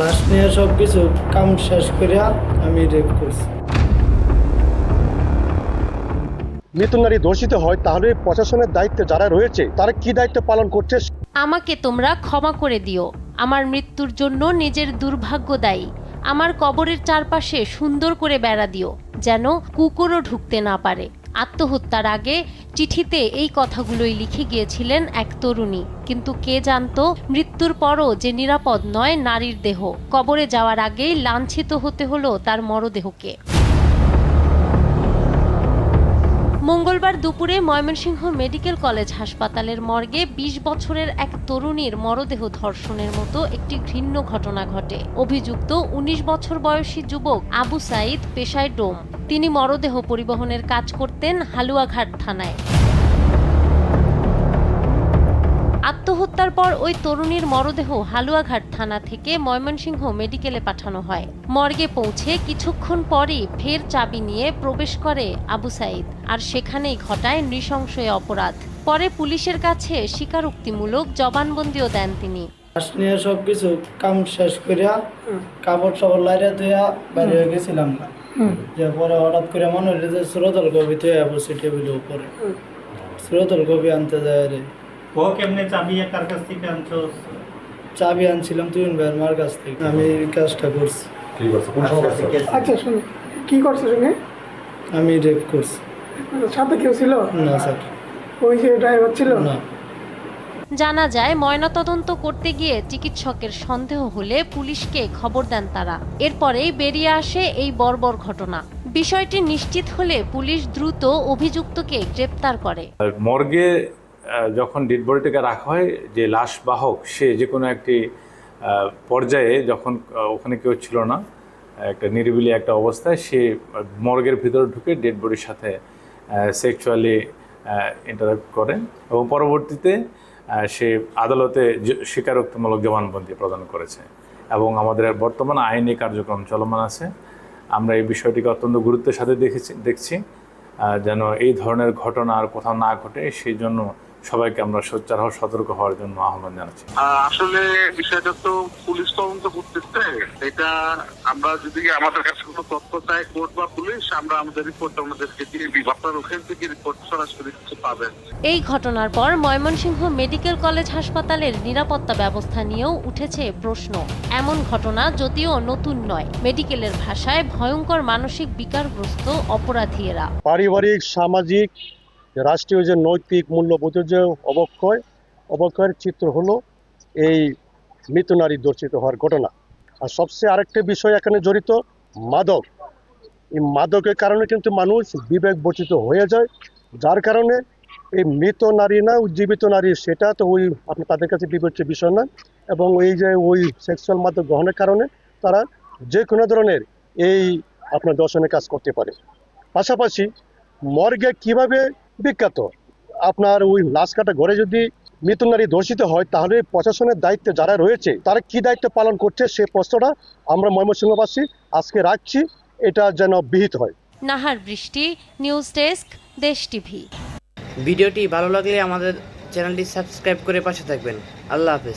Last নিয়ে সব কিছু কাম শেষ করিয়া আমি রেপ করছি। মৃত নারী দর্শিত হয় তাহলে প্রশাসনের দায়িত্বে যারা রয়েছে তারা কি দায়িত্ব পালন করছে? আমাকে তোমরা ক্ষমা করে দিও। আমার মৃত্যুর জন্য নিজের দুর্ভাগ্য দায়ী। আমার কবরের চারপাশে সুন্দর করে বেড়া দিও যেন কুকুরও ঢুকতে না পারে। আত্মহত্যার আগে চিঠিতে এই কথাগুলোই লিখে গিয়েছিলেন এক তরুণী। কিন্তু কে জানত মৃত্যুর পরও যে নিরাপদ নয় নারীর দেহ। কবরে যাওয়ার আগেই লাঞ্ছিত হতে হলো তার মরদেহকে। মঙ্গলবার দুপুরে ময়মনসিংহ মেডিকেল কলেজ হাসপাতালের মর্গে ২০ বছরের এক তরুণীর মরদেহ ধর্ষণের মতো একটি ঘৃণ্য ঘটনা ঘটে। অভিযুক্ত ১৯ বছর বয়সী যুবক আবু সাইদ পেশায় ডোম। তিনি মরদেহ পরিবহনের কাজ করতেন হালুয়াঘাট থানায়। আত্মহত্যার পর ওই তরুণীর মরদেহ হালুয়াঘাট থানা থেকে ময়মনসিংহ মেডিকেলে পাঠানো হয়। মর্গে পৌঁছে কিছুক্ষণ পরই ফের চাবি নিয়ে প্রবেশ করে আবু সাইদ আর সেখানেই ঘটায় নৃশংস অপরাধ। পরে পুলিশের কাছে স্বীকারোক্তিমূলক জবানবন্দিও দেন তিনি। নিয়ে সব কিছু কাম শেষ করিয়া কাপড় সাপড় লাইরা ধুয়া বাইরে হয়ে গেছিলাম না। যে পরে হঠাৎ করে মনে হইল যে সুরতল কবি তো বসে টেবিলের উপরে। সুরতল কবি আনতে যায় রে। ও কেমনে চাবি কার কাছ থেকে আনছো চাবি আনছিলাম তুই ভাইয়ের মার কাছ থেকে। আমি এই কাজটা করছি। আচ্ছা শুনে। কি করছে শুনে? আমি রেপ করছি। সাথে কেউ ছিল? না স্যার। ওই যে ড্রাইভার ছিল? না। জানা যায় ময়নাতদন্ত করতে গিয়ে চিকিৎসকের সন্দেহ হলে পুলিশকে খবর দেন তারা। এরপরেই বেরিয়ে আসে এই বর্বর ঘটনা। বিষয়টি নিশ্চিত হলে পুলিশ দ্রুত অভিযুক্তকে গ্রেপ্তার করে। মর্গে যখন ডেড বডিটাকে রাখা হয়, যে লাশ বাহক, সে যে কোনো একটি পর্যায়ে যখন ওখানে কেউ ছিল না, একটা নিরিবিলি একটা অবস্থায়, সে মর্গের ভিতরে ঢুকে ডেড বডির সাথে সেক্সুয়ালি ইন্টারাক্ট করে এবং পরবর্তীতে সে আদালতে স্বীকারোক্তিমূলক জবানবন্দি প্রদান করেছে এবং আমাদের বর্তমান আইনি কার্যক্রম চলমান আছে। আমরা এই বিষয়টিকে অত্যন্ত গুরুত্বের সাথে দেখেছি, দেখছি যেন এই ধরনের ঘটনা আর কোথাও না ঘটে, সেই জন্য সবাইকে আমরা সোচ্চার হওয়া সতর্ক হওয়ার জন্য আহ্বান জানাচ্ছি। আসলে বিষয়টা তো পুলিশ তদন্ত করতেছে। এটা আমরা যদি আমাদের কাছে কোনো তথ্য চাই কোর্ট বা পুলিশ আমরা আমাদের রিপোর্ট আমাদেরকে দিয়ে দিব আপনার ওখান থেকে রিপোর্ট সরাসরি কিছু পাবেন। এই ঘটনার পর ময়মনসিংহ মেডিকেল কলেজ হাসপাতালের নিরাপত্তা ব্যবস্থা নিয়েও উঠেছে প্রশ্ন। এমন ঘটনা যদিও নতুন নয়। মেডিকেলের ভাষায় ভয়ঙ্কর মানসিক বিকারগ্রস্ত অপরাধী এরা পারিবারিক সামাজিক রাষ্ট্রীয় যে নৈতিক মূল্যবোধের যে অবক্ষয়, অবক্ষয়ের চিত্র হলো এই মৃত নারী দর্শিত হওয়ার ঘটনা। আর সবচেয়ে আরেকটা বিষয় এখানে জড়িত, মাদক। এই মাদকের কারণে কিন্তু মানুষ বিবেক বর্জিত হয়ে যায়, যার কারণে এই মৃত নারী না, উজ্জীবিত নারী, সেটা তো ওই আপনি তাদের কাছে বিবেচ্য বিষয় না। এবং এই যে ওই সেক্সুয়াল মাদক গ্রহণের কারণে তারা যে কোনো ধরনের এই আপনার দর্শনের কাজ করতে পারে। পাশাপাশি মর্গে কীভাবে বিখ্যাত। আপনার ওই লাশ কাটা ঘরে যদি মৃত নারী দর্শিত হয় তাহলে প্রশাসনের দায়িত্ব যারা রয়েছে তারা কি দায়িত্ব পালন করছে সে প্রশ্নটা আমরা ময়মনসিংহবাসী আজকে রাখছি। এটা যেন বিহিত হয়। নাহার বৃষ্টি নিউজ ডেস্ক দেশ টিভি। ভিডিওটি ভালো লাগলে আমাদের চ্যানেলটি সাবস্ক্রাইব করে পাশে থাকবেন। আল্লাহ হাফেজ।